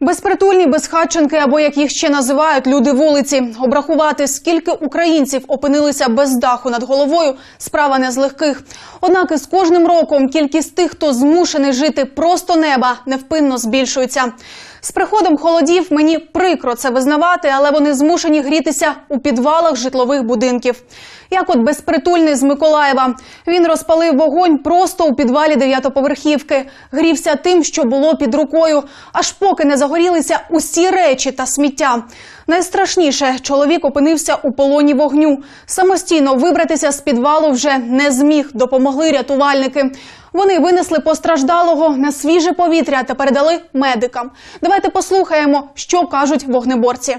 Безпритульні безхатченки, або як їх ще називають люди вулиці. Обрахувати, скільки українців опинилися без даху над головою, справа не з легких. Однак із кожним роком кількість тих, хто змушений жити просто неба, невпинно збільшується. З приходом холодів мені прикро це визнавати, але вони змушені грітися у підвалах житлових будинків. Як от безпритульний з Миколаєва. Він розпалив вогонь просто у підвалі дев'ятоповерхівки. Грівся тим, що було під рукою, аж поки не загорілися усі речі та сміття. Найстрашніше чоловік опинився у полоні вогню. Самостійно вибратися з підвалу вже не зміг. Допомогли рятувальники. Вони винесли постраждалого на свіже повітря та передали медикам. Давайте послухаємо, що кажуть вогнеборці.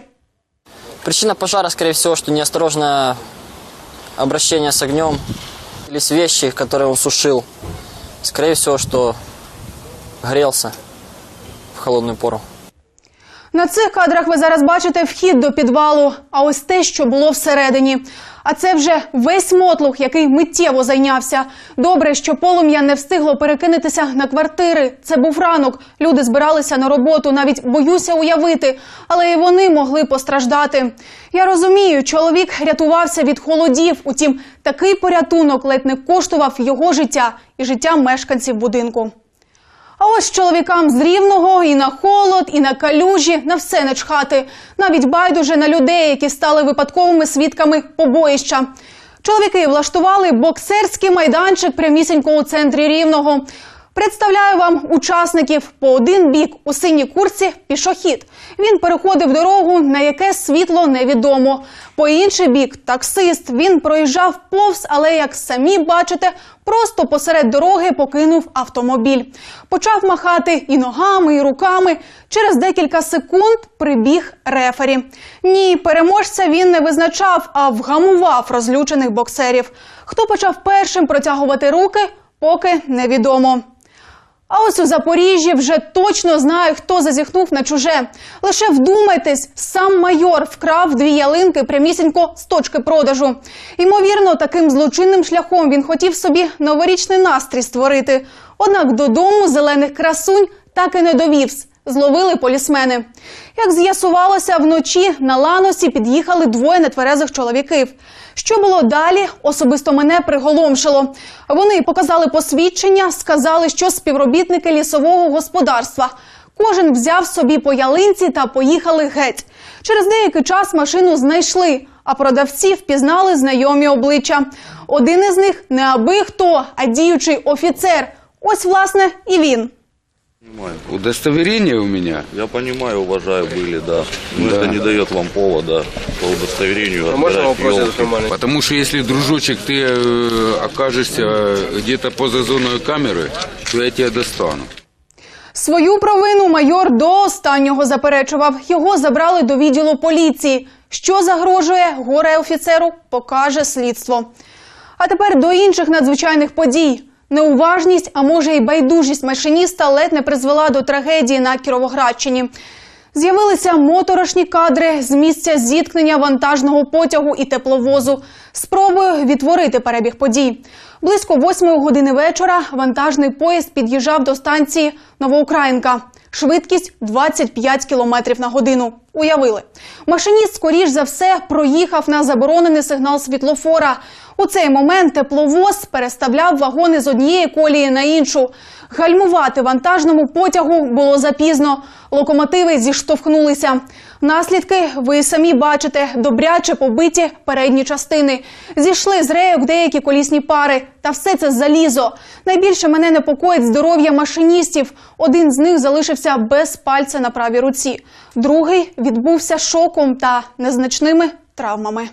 Причина пожара, скорее всего, что неосторожное обращение с огнем или с вещи, которые он сушил. Скорее всего, что грелся в холодную пору. На цих кадрах ви зараз бачите вхід до підвалу, а ось те, що було всередині. А це вже весь мотлух, який миттєво зайнявся. Добре, що полум'я не встигло перекинутися на квартири. Це був ранок. Люди збиралися на роботу, навіть боюся уявити, але і вони могли постраждати. Я розумію, чоловік рятувався від холодів. Утім, такий порятунок ледь не коштував його життя і життя мешканців будинку. А ось чоловікам з рівного і на холод, і на калюжі на все не чхати. Навіть байдуже на людей, які стали випадковими свідками побоїща. Чоловіки влаштували боксерський майданчик прямісінько у центрі рівного. Представляю вам учасників по один бік у синій курці пішохід. Він переходив дорогу, на яке світло невідомо. По інший бік таксист. Він проїжджав повз, але як самі бачите, просто посеред дороги покинув автомобіль. Почав махати і ногами, і руками. Через декілька секунд прибіг рефері. Ні, переможця він не визначав, а вгамував розлючених боксерів. Хто почав першим протягувати руки, поки невідомо. А ось у Запоріжжі вже точно знаю, хто зазіхнув на чуже. Лише вдумайтесь, сам майор вкрав дві ялинки прямісінько з точки продажу. Ймовірно, таким злочинним шляхом він хотів собі новорічний настрій створити. Однак додому зелених красунь так і не довівсь. Зловили полісмени. Як з'ясувалося, вночі на ланосі під'їхали двоє нетверезих чоловіків. Що було далі, особисто мене приголомшило. Вони показали посвідчення, сказали, що співробітники лісового господарства. Кожен взяв собі по ялинці та поїхали геть. Через деякий час машину знайшли, а продавці впізнали знайомі обличчя. Один із них не аби хто, а діючий офіцер. Ось, власне, і він. Понимаю. Удостоверение у меня. Я понимаю, уважаю, были, да. Но Да. это не дает вам повода по удостоверению А можно отбирать вопрос ёлки. этот нормальный? Потому что если, дружочек, ты э, окажешься где-то поза зоной камеры, то я тебя достану. Свою провину майор до останнього заперечував. Його забрали до відділу поліції. Що загрожує горе офіцеру, покаже слідство. А тепер до інших надзвичайних подій. Неуважність, а може й байдужість машиніста ледь не призвела до трагедії на Кіровоградщині. З'явилися моторошні кадри з місця зіткнення вантажного потягу і тепловозу. Спробую відтворити перебіг подій. Близько восьмої години вечора вантажний поїзд під'їжджав до станції Новоукраїнка. Швидкість 25 км на годину. Уявили. Машиніст, скоріш за все, проїхав на заборонений сигнал світлофора. У цей момент тепловоз переставляв вагони з однієї колії на іншу. Гальмувати вантажному потягу було запізно. Локомотиви зіштовхнулися. Наслідки ви самі бачите добряче побиті передні частини. Зійшли з рейок деякі колісні пари. Та все це залізо. Найбільше мене непокоїть здоров'я машиністів. Один з них залишився без пальця на правій руці. Другий відбувся шоком та незначними травмами.